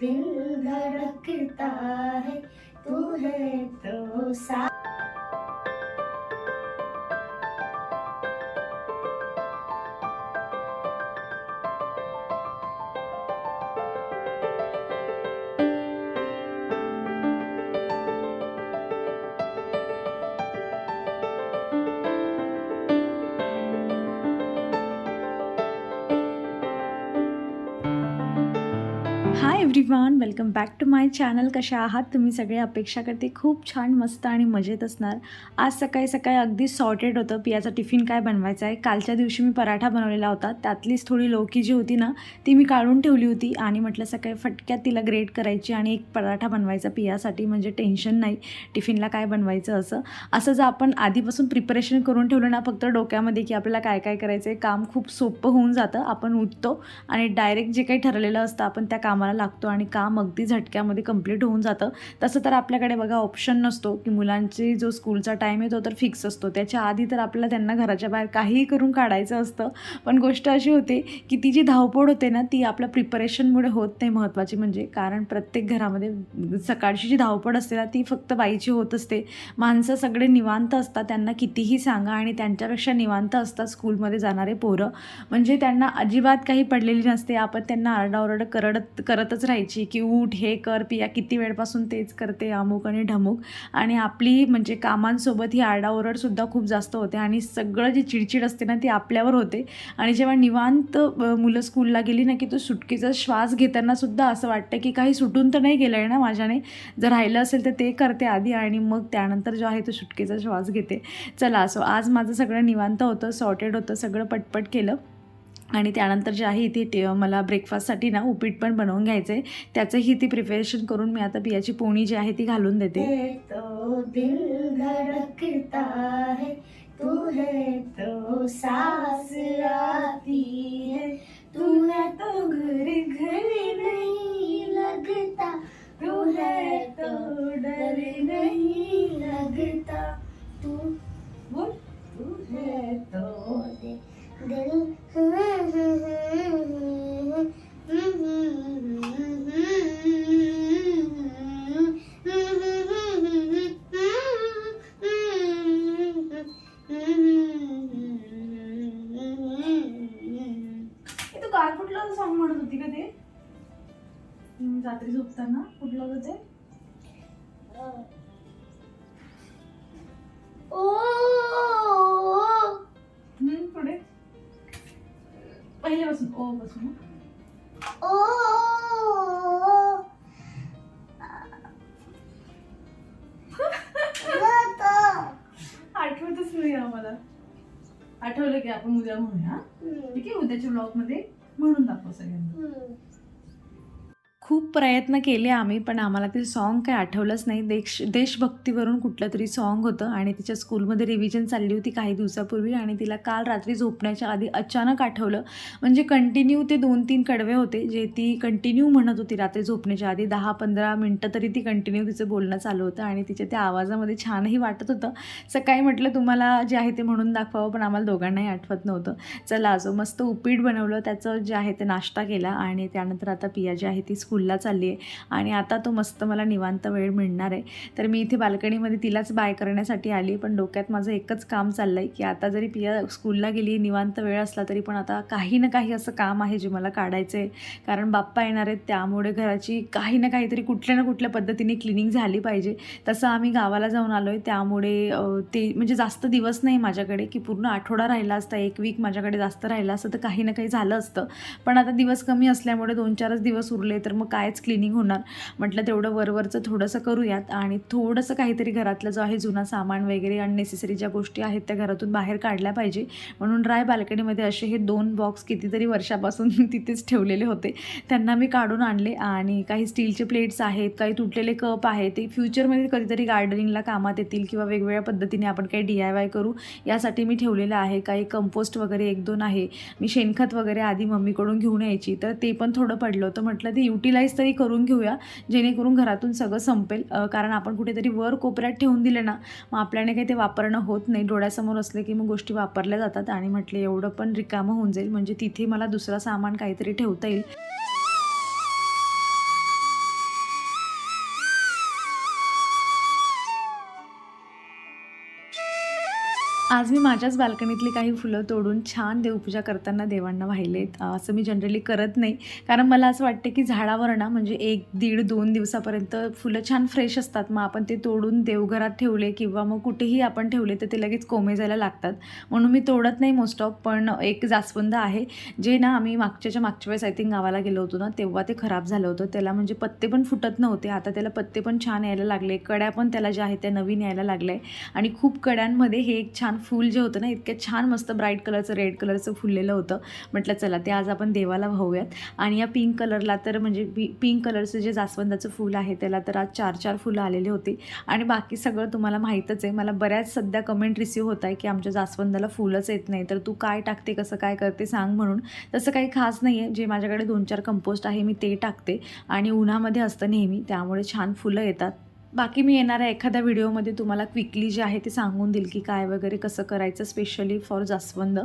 दिल धड़कता है तू है तो सा welcome back to my channel. कशा आहात? तुम्ही सगळे? अपेक्षा करते खूप छान मस्त आणि मजेत असणार. आज सकाळी सकाळी अगदी सॉर्टेड होतं. पियाचा टिफिन काय बनवायचा आहे? कालच्या दिवशी मी पराठा बनवलेला होता. त्यातलीच थोडी लोकी जी होती ना ती मी काढून ठेवली होती आणि म्हटलं सकाळी फटक्यात तिला ग्रेट करायची आणि एक पराठा बनवायचा पियासाठी. म्हणजे टेन्शन नाही टिफिनला काय बनवायचं असं. असं जर आपण आधीपासून प्रिपरेशन करून ठेवलं ना फक्त डोक्यामध्ये की आपल्याला काय काय करायचं आहे काम खूप सोपं होऊन जातं. आपण उठतो आणि डायरेक्ट जे काही ठरलेलं असतं आपण त्या कामाला लागतो आणि काम अगदी झटक्यामध्ये कंप्लीट होऊन जातं. तसं तर आपल्याकडे बघा ऑप्शन नसतो की मुलांची जो स्कूलचा टाईम आहे तो तर फिक्स असतो. त्याच्या आधी तर आपल्याला त्यांना घराच्या बाहेर काहीही करून काढायचं असतं. पण गोष्ट अशी होते की ती जी धावपळ होते ना ती आपल्या प्रिपरेशनमुळे होत नाही महत्त्वाची म्हणजे कारण प्रत्येक घरामध्ये सकाळची जी धावपळ असते ना ती फक्त बाईची होत असते. माणसं सगळे निवांत असतात. त्यांना कितीही सांगा आणि त्यांच्यापेक्षा निवांत असतात स्कूलमध्ये जाणारे पोरं. म्हणजे त्यांना अजिबात काही पडलेली नसते. आपण त्यांना आरडाओरड करत करतच राहायची की उठ हे कर पिया. किती वेळपासून तेच करते अमुक आणि ढमुक. आणि आपली म्हणजे कामांसोबत ही आरडाओरडसुद्धा खूप जास्त होते. आणि सगळं जे चिडचिड असते ना ती आपल्यावर होते. आणि जेव्हा निवांत मुलं स्कूलला गेली ना की तो सुटकेचा श्वास घेतानासुद्धा असं वाटतं की काही सुटून तर नाही गेलं आहे ना माझ्याने. जर राहिलं असेल तर ते करते आधी आणि मग त्यानंतर जो आहे तो सुटकेचा श्वास घेते. चला असो आज माझं सगळं निवांत होतं सॉर्टेड होतं सगळं पटपट केलं. आणि त्यानंतर जे आहे इथे टे मला ब्रेकफास्टसाठी ना उपीट पण बनवून घ्यायचं आहे त्याचंही ती प्रिपरेशन करून मी आता बियाची पोणी जी आहे ती घालून देते. तो दिल है तू है तो काल कुठलं सॉन्ग म्हणत होती का ते? रात्री झोपताना कुठलं होतं ते? ओ! हम्म, पुढे. पहिल्यापासून ओ पासून. ओ! आठवतच नाही आम्हाला. आठवलं की आपण उद्या म्हणूया ठीक आहे उद्याच्या ब्लॉगमध्ये. म्हणून दाखव सगळ्यांना. खूप प्रयत्न केले आम्ही पण आम्हाला ते सॉन्ग काही आठवलंच नाही. देश देशभक्तीवरून कुठलं तरी सॉन्ग होतं आणि तिच्या स्कूलमध्ये रिव्हिजन चालली होती काही दिवसापूर्वी आणि तिला काल रात्री झोपण्याच्या आधी अचानक आठवलं. म्हणजे कंटिन्यू ते दोन तीन कडवे होते जे ती कंटिन्यू म्हणत होती रात्री झोपण्याच्या आधी. दहा पंधरा मिनटं तरी ती कंटिन्यू तिचं बोलणं चालू होतं आणि तिच्या त्या आवाजामध्ये छानही वाटत होतं. सकाळी म्हटलं तुम्हाला जे आहे ते म्हणून दाखवावं पण आम्हाला दोघांनाही आठवत नव्हतं. चला असो मस्त उपीट बनवलं त्याचं जे आहे ते नाश्ता केला आणि त्यानंतर आता पिया जी आहे ती स्कूल स्कूलला चालली आहे. आणि आता तो मस्त मला निवांत वेळ मिळणार आहे. तर मी इथे बाल्कनीमध्ये तिलाच बाय करण्यासाठी आली पण डोक्यात माझं एकच काम चाललं आहे की आता जरी पिया स्कूलला गेली निवांत वेळ असला तरी पण आता काही ना काही असं काम आहे जे मला काढायचं आहे कारण बाप्पा येणार आहेत त्यामुळे घराची काही ना काहीतरी कुठल्या ना कुठल्या पद्धतीने क्लिनिंग झाली पाहिजे. तसं आम्ही गावाला जाऊन आलो आहे त्यामुळे ते म्हणजे जास्त दिवस नाही माझ्याकडे की पूर्ण आठवडा राहिला असता एक वीक माझ्याकडे जास्त राहिला असतं तर काही ना काही झालं असतं. पण आता दिवस कमी असल्यामुळे दोन चारच दिवस उरले तर मग कायच क्लिनिंग होणार. म्हटलं तेवढं वरवरचं थोडंसं करूयात. आणि थोडंसं काहीतरी घरातलं जो आहे जुना सामान वगैरे अननेसेसरी ज्या गोष्टी आहेत त्या घरातून बाहेर काढल्या पाहिजे. म्हणून ड्राय बाल्कनीमध्ये असे हे दोन बॉक्स कितीतरी वर्षापासून तिथेच ठेवलेले होते. त्यांना मी काढून आणले आणि काही स्टीलचे प्लेट्स आहेत काही तुटलेले कप आहेत. ते फ्युचरमध्ये कधीतरी गार्डनिंगला कामात येतील किंवा वेगवेगळ्या पद्धतीने आपण काही डी आय वाय करू यासाठी मी ठेवलेलं आहे. काही कंपोस्ट वगैरे एक दोन आहे. मी शेणखत वगैरे आधी मम्मीकडून घेऊन यायची. तर ते पण थोडं पडलं होतं. म्हटलं ते युटिलाइज तरी करून घेऊया. जेणेकरून घरातून सगळं संपेल. कारण आपण कुठेतरी वर कोपऱ्यात ठेवून दिले ना मग आपल्याने काही ते वापरणं होत नाही. डोळ्यासमोर असले की मग गोष्टी वापरल्या जातात आणि म्हटले एवढं पण रिकामं होऊन जाईल. म्हणजे तिथे मला दुसरा सामान काहीतरी ठेवता येईल. आज मी माझ्याच बाल्कनीतली काही फुलं तोडून छान देवपूजा करताना देवांना वाहिलेत. असं मी जनरली करत नाही. कारण मला असं वाटतं की झाडावर ना म्हणजे एक दीड दोन दिवसापर्यंत फुलं छान फ्रेश असतात. मग आपण ते तोडून देवघरात ठेवले किंवा मग कुठेही आपण ठेवले तर ते लगेच कोमे जायला लागतात. म्हणून मी तोडत नाही मोस्ट ऑफ पण एक जास्वंद आहे. जे ना आम्ही मागच्याच्या मागच्या वेळेस आय थिंक गावाला गेलो होतो ना तेव्हा ते खराब झालं होतं. त्याला म्हणजे पत्ते पण फुटत नव्हते. आता त्याला पत्ते पण छान यायला लागले. कड्या पण त्याला ज्या आहेत त्या नवीन यायला लागल्या. आणि खूप कड्यांमध्ये हे एक छान फूल जे होतं ना इतक्या छान मस्त ब्राईट कलरचं रेड कलरचं फुललेलं होतं. म्हटलं चला ते आज आपण देवाला वाहूयात आणि या पिंक कलरला तर म्हणजे पी पिंक कलरचं जे जास्वंदाचं फूल आहे त्याला तर आज चार चार फुलं आलेली होती. आणि बाकी सगळं तुम्हाला माहीतच आहे. मला बऱ्याच सध्या कमेंट रिसीव होत आहे की आमच्या जास्वंदाला फुलंच येत नाही. तर तू काय टाकते कसं काय करते सांग म्हणून. तसं काही खास नाही आहे जे माझ्याकडे दोन चार कंपोस्ट आहे मी ते टाकते. आणि उन्हामध्ये असतं नेहमी. त्यामुळे छान फुलं येतात. बाकी मी येणाऱ्या एखाद्या व्हिडिओमध्ये तुम्हाला क्विकली जे आहे ते सांगून देईल की काय वगैरे कसं करायचं स्पेशली फॉर जास्वंद.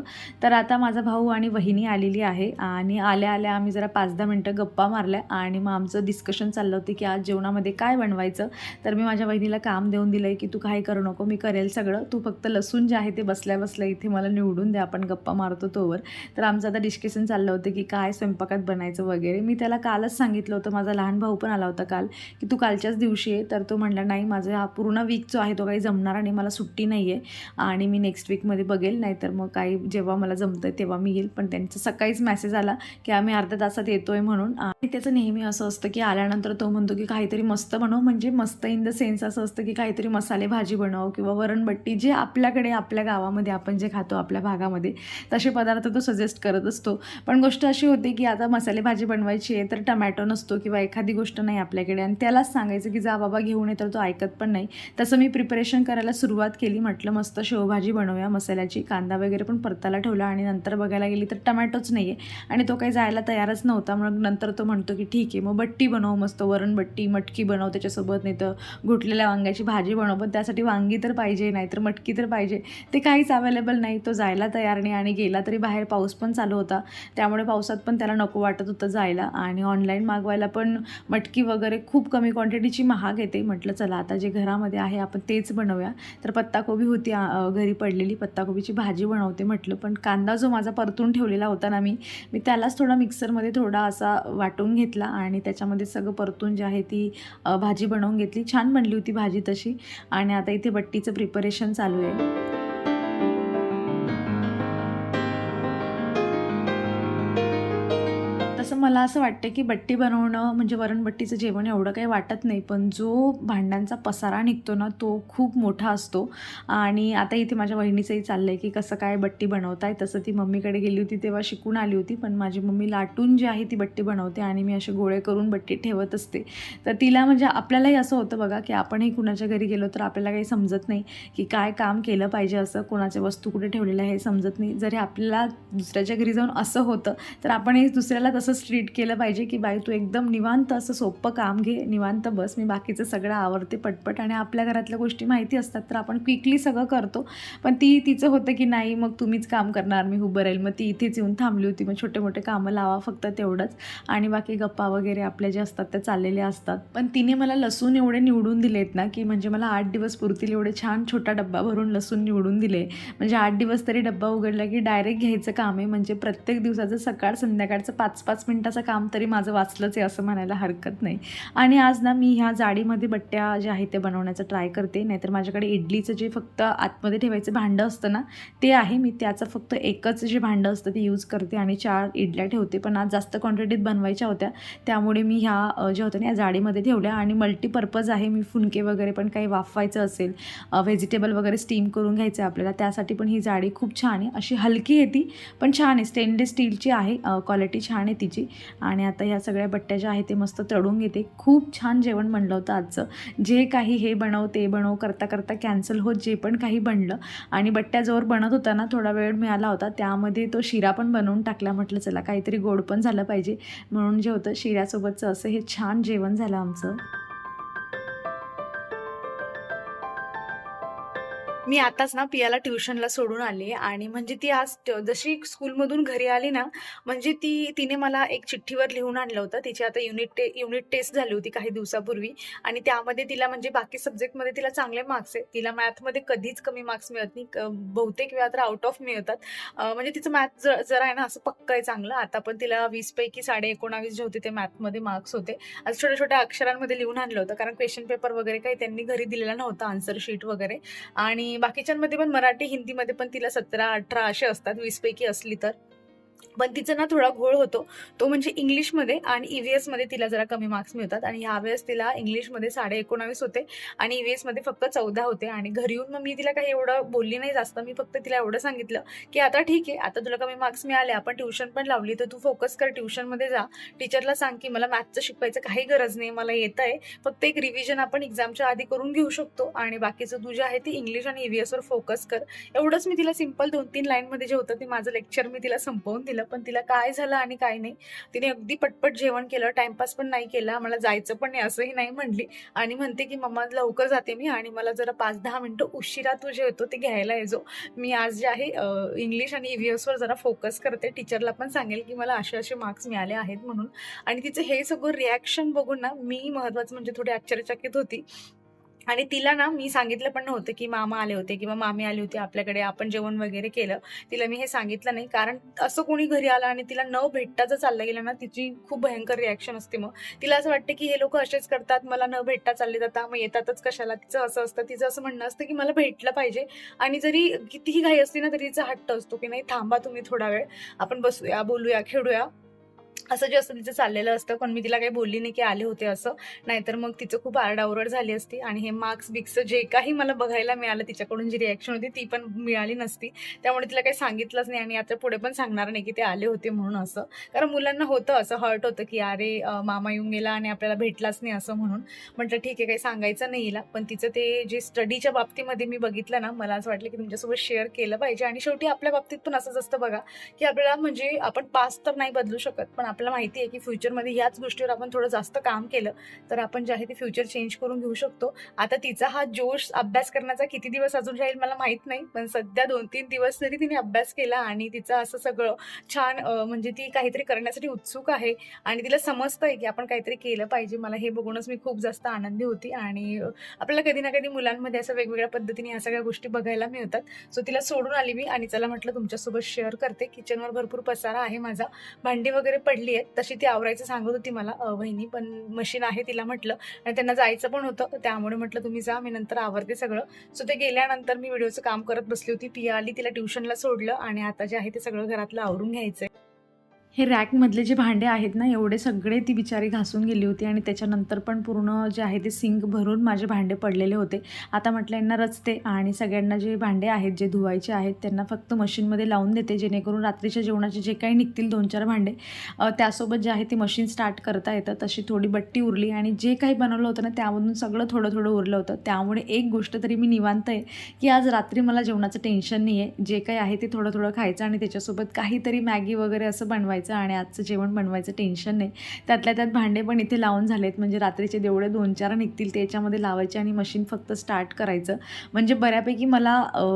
तर आता माझा भाऊ आणि वहिनी आलेली आहे आणि आल्या आल्या आम्ही जरा पाच दहा मिनटं गप्पा मारल्या आणि मग आमचं डिस्कशन चाललं होतं की आज जेवणामध्ये काय बनवायचं. तर मी माझ्या वहिनीला काम देऊन दिलं आहे की तू काही करू नको मी करेल सगळं. तू फक्त लसूण जे आहे ते बसल्या बसल्या इथे मला निवडून द्या आपण गप्पा मारतो तोवर. तर आमचं आता डिस्कशन चाललं होतं की काय स्वयंपाकात बनायचं वगैरे. मी त्याला कालच सांगितलं होतं माझा लहान भाऊ पण आला होता काल की तू कालच्याच दिवशी आहे तर तो तो म्हणला नाही माझा हा पूर्ण वीक जो आहे तो काही जमणार आणि मला सुट्टी नाही आहे आणि मी नेक्स्ट वीकमध्ये बघेल नाहीतर मग काही जेव्हा मला जमतं तेव्हा मी येईल. पण त्यांचा सकाळीच मेसेज आला की आम्ही अर्ध्या तासात येतो आहे म्हणून. आणि त्याचं नेहमी असं असतं की आल्यानंतर तो म्हणतो की काहीतरी मस्त बनव. म्हणजे मस्त इन द सेन्स असं असतं की काहीतरी मसाले भाजी बनव किंवा वरणबट्टी जे आपल्याकडे आपल्या गावामध्ये आपण जे खातो आपल्या भागामध्ये तसे पदार्थ तो सजेस्ट करत असतो. पण गोष्ट अशी होती की आता मसाले भाजी बनवायची आहे तर टमॅटो नसतो किंवा एखादी गोष्ट नाही आपल्याकडे. आणि त्यालाच सांगायचं की जा बाबा घेऊन ये तर तो ऐकत पण नाही. तसं मी प्रिपरेशन करायला सुरुवात केली. म्हटलं मस्त शेवभाजी बनवूया. मसाल्याची कांदा वगैरे पण परताला ठेवला आणि नंतर बघायला गेली तर टमॅटोच नाही आहे आणि तो काही जायला तयारच नव्हता. मग नंतर तो म्हणतो की ठीक आहे मग बट्टी बनव मस्त वरण बट्टी मटकी बनव त्याच्यासोबत नाही तर घुटलेल्या वांग्याची भाजी बनव. पण त्यासाठी वांगी तर पाहिजे नाही तर मटकी तर पाहिजे. ते काहीच अवेलेबल नाही. तो जायला तयार नाही आणि गेला तरी बाहेर पाऊस पण चालू होता. त्यामुळे पावसात पण त्याला नको वाटत होतं जायला. आणि ऑनलाईन मागवायला पण मटकी वगैरे खूप कमी क्वांटिटीची महाग येते म्हटलं चला आता जे घरामध्ये आहे आपण तेच बनवूया. तर पत्ताकोबी होती घरी पडलेली. पत्ताकोबीची भाजी बनवते म्हटलं पण कांदा जो माझा परतून ठेवलेला होता ना मी मी त्यालाच थोडा मिक्सरमध्ये थोडा असा वाटून घेतला आणि त्याच्यामध्ये सगळं परतून जे आहे ती भाजी बनवून घेतली. छान बनली होती भाजी तशी. आणि आता इथे बट्टीचं प्रिपरेशन चालू आहे. मला असं वाटतं की बट्टी बनवणं म्हणजे वरणबट्टीचं जेवण एवढं काही वाटत नाही पण जो भांड्यांचा पसारा निघतो ना तो खूप मोठा असतो. आणि आता इथे माझ्या बहिणीचंही चाललं आहे की कसं काय बट्टी बनवताय तसं ती मम्मीकडे गेली होती तेव्हा शिकून आली होती पण माझी मम्मी लाटून जी आहे ती बट्टी बनवते आणि मी असे गोळे करून बट्टी ठेवत असते. तर तिला म्हणजे आपल्यालाही असं होतं बघा की आपणही कुणाच्या घरी गेलो तर आपल्याला काही समजत नाही की काय काम केलं पाहिजे असं कोणाच्या वस्तू कुठे ठेवलेल्या हे समजत नाही. जरी आपल्याला दुसऱ्याच्या घरी जाऊन असं होतं तर आपणही दुसऱ्याला तसंच ट्रीट केलं पाहिजे की बाई तू एकदम निवांत असं सोपं काम घे निवांत बस मी बाकीचं सगळं आवडते पटपट आणि आपल्या घरातल्या गोष्टी माहिती असतात तर आपण क्विकली सगळं करतो. पण ती तिचं होतं की नाही मग तुम्हीच काम करणार मी उभं राहील. मग ती इथेच येऊन थांबली होती. मग छोटे मोठे कामं लावा फक्त तेवढंच. आणि बाकी गप्पा वगैरे आपल्या ज्या असतात त्या चाललेल्या असतात. पण तिने मला लसूण एवढे निवडून दिलेत ना की म्हणजे मला आठ दिवस पुरतील एवढे छान छोटा डब्बा भरून लसूण निवडून दिले. म्हणजे आठ दिवस तरी डब्बा उघडला की डायरेक्ट घ्यायचं काम. आहे म्हणजे प्रत्येक दिवसाचं सकाळ संध्याकाळचं पाच पाच मिनटाचं काम तरी माझं वाचलंच आहे असं म्हणायला हरकत नाही. आणि आज ना मी ह्या जाडीमध्ये बट्ट्या ज्या आहेत त्या बनवण्याचं ट्राय करते नाहीतर माझ्याकडे इडलीचं जे फक्त आतमध्ये ठेवायचं भांडं असतं ना ते आहे. मी त्याचं फक्त एकच जे भांडं असतं ते यूज करते आणि चार इडल्या ठेवते. पण आज जास्त क्वांटिटीत बनवायच्या होत्या. त्यामुळे मी ह्या ज्या होत्या ना या जाडीमध्ये ठेवल्या आणि मल्टीपर्पज आहे. मी फुनके वगैरे पण काही वाफवायचं असेल व्हेजिटेबल वगैरे स्टीम करून घ्यायचं आहे आपल्याला त्यासाठी पण ही जाडी खूप छान आहे. अशी हलकी आहे ती पण छान आहे. स्टेनलेस स्टीलची आहे क्वालिटी छान आहे तिची. आणि आता ह्या सगळ्या बट्ट्या ज्या आहेत ते मस्त तळून घेते. खूप छान जेवण बनलं होतं आजचं. जे काही हे बनव ते बनव करता करता कॅन्सल होत जे पण काही बनलं. आणि बट्ट्या जोर बनत होता ना थोडा वेळ मिळाला होता. त्यामध्ये तो शिरा पण बनवून टाकला म्हटलं चला काहीतरी गोड पण झालं पाहिजे. म्हणून जे होतं शिऱ्यासोबतचं असं हे छान जेवण झालं आमचं. मी आताच ना पियाला ट्युशनला सोडून आली आणि म्हणजे ती आज जशी स्कूलमधून घरी आली ना म्हणजे ती तिने मला एक चिठ्ठीवर लिहून आणलं होतं. तिची आता युनिट टे युनिट टेस्ट झाली होती काही दिवसापूर्वी आणि त्यामध्ये तिला म्हणजे बाकी सब्जेक्टमध्ये तिला चांगले मार्क्स आहेत. तिला मॅथमध्ये कधीच कमी मार्क्स मिळत नाही. क- बहुतेक वेळा तर आउट ऑफ मिळतात. म्हणजे तिचं मॅथ ज जरा आहे ना असं पक्क आहे चांगलं. आता पण तिला वीसपैकी साडे एकोणावीस जे होते ते मॅथमध्ये मार्क्स होते. आज छोट्या छोट्या अक्षरांमध्ये लिहून आणलं होतं कारण क्वेश्चन पेपर वगैरे काही त्यांनी घरी दिलेला नव्हता आन्सर शीट वगैरे. आणि बाकीच्यांमध्ये पण मराठी हिंदीमध्ये पण तिला सतरा अठरा असे असतात वीसपैकी असली तर. पण तिचा ना थोडा घोळ होतो. तो म्हणजे इंग्लिशमध्ये आणि ई व्ही एसमध्ये तिला जरा कमी मार्क्स मिळतात. आणि ह्यावेळेस तिला इंग्लिशमध्ये साडे एकोणावीस होते आणि ई व्ही एसमध्ये फक्त चौदा होते. आणि घरी येऊन मग मी तिला काही एवढं बोलली नाही जास्त. मी फक्त तिला एवढं सांगितलं की आता ठीक आहे. आता तुला कमी मार्क्स मिळाले. आपण ट्युशन पण लावली तर तू फोकस कर. ट्युशनमध्ये जा. टीचरला सांग की मला मॅथचं शिकवायचं काही गरज नाही. मला येत आहे फक्त एक रिव्हिजन आपण एक्झामच्या आधी करून घेऊ शकतो. आणि बाकीचं तू जे आहे ते इंग्लिश आणि ई व्ही एसवर फोकस कर. एवढंच मी तिला सिंपल दोन तीन लाईनमध्ये जे होतं ते माझं लेक्चर मी तिला संपवून दिलं. पण तिला काय झालं आणि काय नाही. तिने अगदी पटपट जेवण केलं टाइमपास पण नाही केला मला जायचं पण नाही असंही नाही म्हणली. आणि म्हणते की मम्मा लवकर जाते मी आणि मला जरा पाच दहा मिनटं उशिरा तू जे येतो ते घ्यायला येजो मी आज जे आहे इंग्लिश आणि ई व्ही एसवर जरा फोकस करते. टीचरला पण सांगेल की मला असे असे मार्क्स मिळाले आहेत म्हणून. आणि तिचं हे सगळं रिॲक्शन बघून ना मी महत्त्वाचं म्हणजे थोडी आश्चर्यचकित होती. आणि तिला ना मी सांगितलं पण नव्हतं की मामा आले होते किंवा मामी आले होते आपल्याकडे आपण जेवण वगैरे केलं. तिला मी हे सांगितलं नाही. कारण असं कोणी घरी आलं आणि तिला न भेटता जर चाललं गेलं ना तिची खूप भयंकर रिॲक्शन असते मग. तिला असं वाटतं की हे लोक असेच करतात मला न भेटता चालले जातात मग येतातच कशाला? तिचं असं असतं तिचं असं म्हणणं असतं की मला भेटलं पाहिजे. आणि जरी कितीही घाई असते ना तरी तिचा हट्ट असतो की नाही थांबा तुम्ही थोडा वेळ आपण बसूया बोलूया खेळूया. असं जे असतं तिचं चाललेलं असतं पण मी तिला काही बोलली नाही की आले होते असं. नाहीतर मग तिचं खूप आरडाओरड झाली असती आणि हे मार्क्स बिक्स जे काही मला बघायला मिळालं तिच्याकडून जी रिॲक्शन होती ती पण मिळाली नसती. त्यामुळे तिला काही सांगितलंच नाही आणि आता पुढे पण सांगणार नाही की ते आले होते म्हणून असं. कारण मुलांना होतं असं हर्ट होतं की अरे मामा येऊन गेला आणि आपल्याला भेटलाच नाही असं म्हणून. म्हटलं ठीक आहे काही सांगायचं नाही हिला. पण तिचं ते जे स्टडीच्या बाबतीमध्ये मी बघितलं ना मला असं वाटलं की तुमच्यासोबत शेअर केलं पाहिजे. आणि शेवटी आपल्या बाबतीत पण असंच असतं बघा की आपल्याला म्हणजे आपण पास तर नाही बदलू शकत पण आपल्याला माहिती आहे की फ्युचरमध्ये ह्याच गोष्टीवर आपण थोडं जास्त काम केलं तर आपण जे आहे ते फ्युचर चेंज करून घेऊ शकतो. आता तिचा हा जोश अभ्यास करण्याचा किती दिवस अजून राहील मला माहीत नाही पण सध्या दोन तीन दिवस तरी तिने अभ्यास केला आणि तिचं असं सगळं छान म्हणजे ती काहीतरी करण्यासाठी उत्सुक आहे आणि तिला समजतंय की आपण काहीतरी केलं पाहिजे. मला हे बघूनच मी खूप जास्त आनंदी होती आणि आपल्याला कधी ना कधी मुलांमध्ये असं वेगवेगळ्या पद्धतीने ह्या सगळ्या गोष्टी बघायला मिळतात. सो तिला सोडून आली मी आणि चला म्हटलं तुमच्यासोबत शेअर करते. किचनवर भरपूर पसारा आहे माझा. भांडी वगैरे पडली आहे तशी ती आवरायचं सांगत होती मला अ, वहिनी. पण मशीन आहे तिला म्हटलं आणि त्यांना जायचं पण होतं त्यामुळे म्हटलं तुम्ही जा मी नंतर आवरते सगळं. सो ते गेल्यानंतर मी व्हिडिओचं काम करत बसली होती. पिया आली तिला ट्युशनला सोडलं आणि आता जे आहे ते सगळं घरातलं आवरून घ्यायचं हे रॅकमधले जे भांडे आहेत ना एवढे सगळे ती बिचारी घासून गेली होती आणि त्याच्यानंतर पण पूर्ण जे आहे ते सिंक भरून माझे भांडे पडलेले होते. आता म्हटलं यांना रचते आणि सगळ्यांना जे भांडे आहेत जे धुवायचे आहेत त्यांना फक्त मशीनमध्ये लावून देते जेणेकरून रात्रीच्या जेवणाचे जे काही निघतील दोन चार भांडे त्यासोबत जे आहे ते मशीन स्टार्ट करता येतं तशी थोडी बट्टी उरली आणि जे काही बनवलं होतं ना त्यामधून सगळं थोडं थोडं उरलं होतं. त्यामुळे एक गोष्ट तरी मी निवांत आहे की आज रात्री मला जेवणाचं टेन्शन नाही आहे. जे काही आहे ते थोडं थोडं खायचं आणि त्याच्यासोबत काहीतरी मॅगी वगैरे असं बनवायचं. आणि आजचं जेवण बनवायचं टेन्शन नाही. त्यातल्या त्यात भांडे पण इथे लावून झालेत. म्हणजे रात्रीचे जेवढे दोन चार निघतील ते याच्यामध्ये लावायचे आणि मशीन फक्त स्टार्ट करायचं. म्हणजे बऱ्यापैकी मला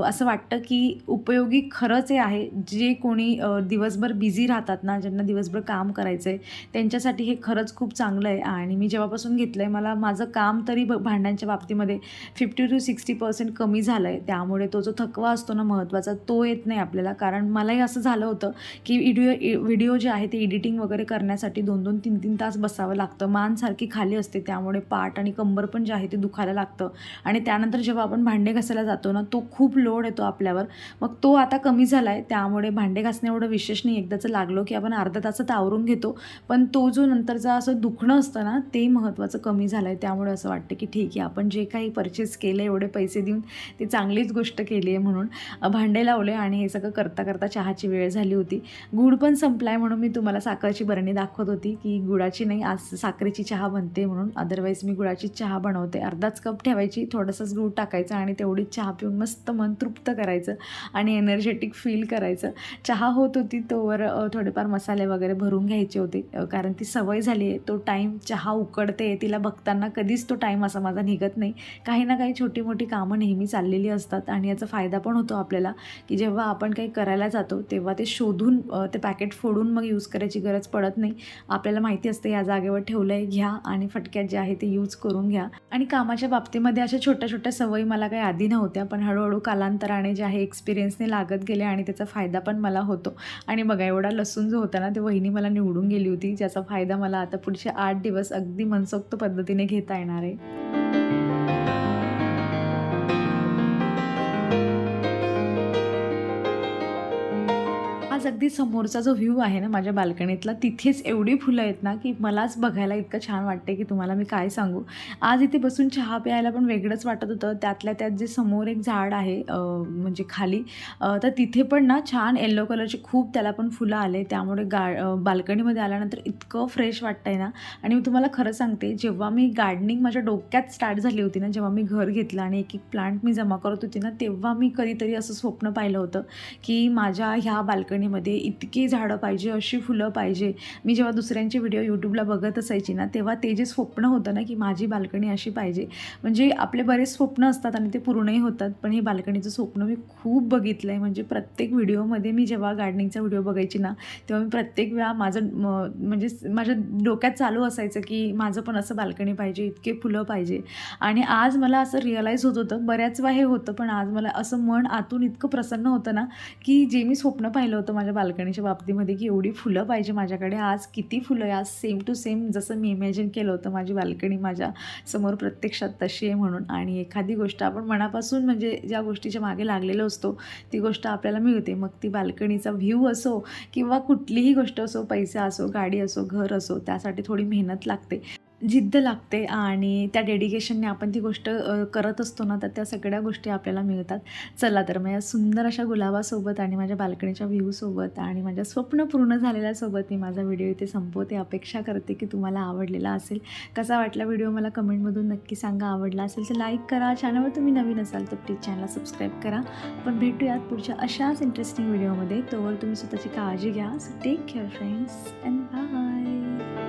असं वाटतं की उपयोगी खरंच हे आहे. जे कोणी दिवसभर बिझी राहतात ना ज्यांना दिवसभर काम करायचं आहे त्यांच्यासाठी हे खरंच खूप चांगलं आहे. आणि मी जेव्हापासून घेतलं आहे मला माझं काम तरी ब भांड्यांच्या बाबतीमध्ये फिफ्टी टू सिक्स्टी पर्सेंट कमी झालं आहे त्यामुळे तो जो थकवा असतो ना महत्त्वाचा तो येत नाही आपल्याला. कारण मलाही असं झालं होतं की व्हिडिओ व्हिडिओ जे आहे ते एडिटिंग वगैरे करण्यासाठी दोन दोन तीन तीन तास बसावं लागतं. मानसारखी खाली असते त्यामुळे पाठ आणि कंबर पण जे आहे ते दुखायला लागतं. आणि त्यानंतर जेव्हा आपण भांडे घासायला जातो ना तो खूप लोड येतो आपल्यावर. मग तो आता कमी झाला आहे त्यामुळे भांडे घासणे एवढं विशेष नाही. एकदाचं लागलो की आपण अर्धा तासात आवरून घेतो. पण तो जो नंतरचा असं दुखणं असतं ना ते महत्त्वाचं कमी झालं आहे त्यामुळे असं वाटतं की ठीक आहे आपण जे काही परचेस केलं एवढे पैसे देऊन ती चांगलीच गोष्ट केली आहे म्हणून भांडे लावले आणि हे सगळं करता करता चहाची वेळ झाली होती. गूळ पण संपलाय म्हणून म्हणून मी तुम्हाला साखरची बरणी दाखवत होती की गुळाची नाही आज साखरेची चहा बनते म्हणून. अदरवाईज मी गुळाची चहा बनवते. अर्धाच कप ठेवायची थोडंसंच गूळ टाकायचं आणि तेवढीच चहा पिऊन मस्त मन तृप्त करायचं आणि एनर्जेटिक फील करायचं. चहा होत होती तोवर थोडेफार मसाले वगैरे भरून घ्यायचे होते. कारण ती सवय झाली आहे. तो टाईम चहा उकडते तिला बघताना कधीच तो टाईम असा माझा निघत नाही. काही ना काही छोटी मोठी कामं नेहमी चाललेली असतात आणि याचा फायदा पण होतो आपल्याला की जेव्हा आपण काही करायला जातो तेव्हा ते शोधून ते पॅकेट फोडून मग यूज करायची गरज पडत नाही. आपल्याला माहिती असते या जागेवर ठेवलं आहे घ्या आणि फटक्यात जे आहे ते यूज करून घ्या. आणि कामाच्या बाबतीमध्ये अशा छोट्या छोट्या सवयी मला काही आधी नव्हत्या पण हळूहळू कालांतराने जे आहे एक्सपिरियन्सने लागत गेले आणि त्याचा फायदा पण मला होतो. आणि बघा एवढा लसूण जो होता ना ते वहिनी मला निवडून गेली होती ज्याचा फायदा मला आता पुढचे आठ दिवस अगदी मनसोक्त पद्धतीने घेता येणार आहे. अगदी समोरचा जो व्ह्यू आहे ना माझ्या बाल्कनीतला तिथेच एवढी फुलं आहेत ना की मलाच बघायला इतकं छान वाटते की तुम्हाला मी काय सांगू. आज इथे बसून चहा प्यायला पण वेगळंच वाटत होतं. त्यातल्या त्यात जे समोर एक झाड आहे म्हणजे खाली तर तिथे पण ना छान येल्लो कलरचे खूप त्याला पण फुलं आले. त्यामुळे गा बाल्कनीमध्ये आल्यानंतर इतकं फ्रेश वाटतंय ना. आणि मी तुम्हाला खरं सांगते जेव्हा मी गार्डनिंग माझ्या डोक्यात स्टार्ट झाली होती ना जेव्हा मी घर घेतलं आणि एक एक प्लांट मी जमा करत होती ना तेव्हा मी कधीतरी असं स्वप्न पाहिलं होतं की माझ्या ह्या बाल्कनीमध्ये इतकी झाडं पाहिजे अशी फुलं पाहिजे. मी जेव्हा दुसऱ्यांचे व्हिडिओ यूट्यूबला बघत असायची ना तेव्हा ते जे स्वप्न होतं ना की माझी बाल्कनी अशी पाहिजे. म्हणजे आपले बरेच स्वप्न असतात आणि ते पूर्णही होतात पण हे बाल्कनीचं स्वप्न मी खूप बघितलं आहे म्हणजे प्रत्येक व्हिडिओमध्ये मी जेव्हा गार्डनिंगचा व्हिडिओ बघायची ना तेव्हा मी प्रत्येक वेळा माझं म्हणजे माझ्या डोक्यात चालू असायचं की माझं पण असं बाल्कनी पाहिजे इतके फुलं पाहिजे. आणि आज मला असं रिअलाईज होत होतं बऱ्याच वेळा हे होतं पण आज मला असं मन आतून इतकं प्रसन्न होतं ना की जे मी स्वप्न पाहिलं होतं माझ्या बाल्कनीच्या बाबतीमध्ये की एवढी फुलं पाहिजे माझ्याकडे. आज किती फुलं आहे? आज सेम टू सेम जसं मी इमॅजिन केलं होतं माझी बाल्कनी माझ्यासमोर प्रत्यक्षात तशी आहे म्हणून. आणि एखादी गोष्ट आपण मनापासून म्हणजे ज्या गोष्टीच्या मागे लागलेलो असतो ती गोष्ट आपल्याला मिळते. मग ती बाल्कनीचा व्ह्यू असो किंवा कुठलीही गोष्ट असो पैसा असो गाडी असो घर असो त्यासाठी थोडी मेहनत लागते. जिद्द लागते आणि त्या डेडिकेशनने आपण ती गोष्ट करत असतो ना तर त्या सगळ्या गोष्टी आपल्याला मिळतात. चला तर मग या सुंदर अशा गुलाबासोबत आणि माझ्या बाल्कनीच्या व्ह्यूसोबत आणि माझ्या स्वप्न पूर्ण झालेल्यासोबत मी माझा व्हिडिओ इथे संपवते. अपेक्षा करते की तुम्हाला आवडलेला असेल. कसा वाटला व्हिडिओ मला कमेंटमधून नक्की सांगा. आवडला असेल तर लाईक करा. चॅनलवर तुम्ही नवीन असाल तर प्लीज चॅनलला सबस्क्राईब करा. आपण भेटूयात पुढच्या अशाच इंटरेस्टिंग व्हिडिओमध्ये तोवर तुम्ही स्वतःची काळजी घ्या. So take care friends and bye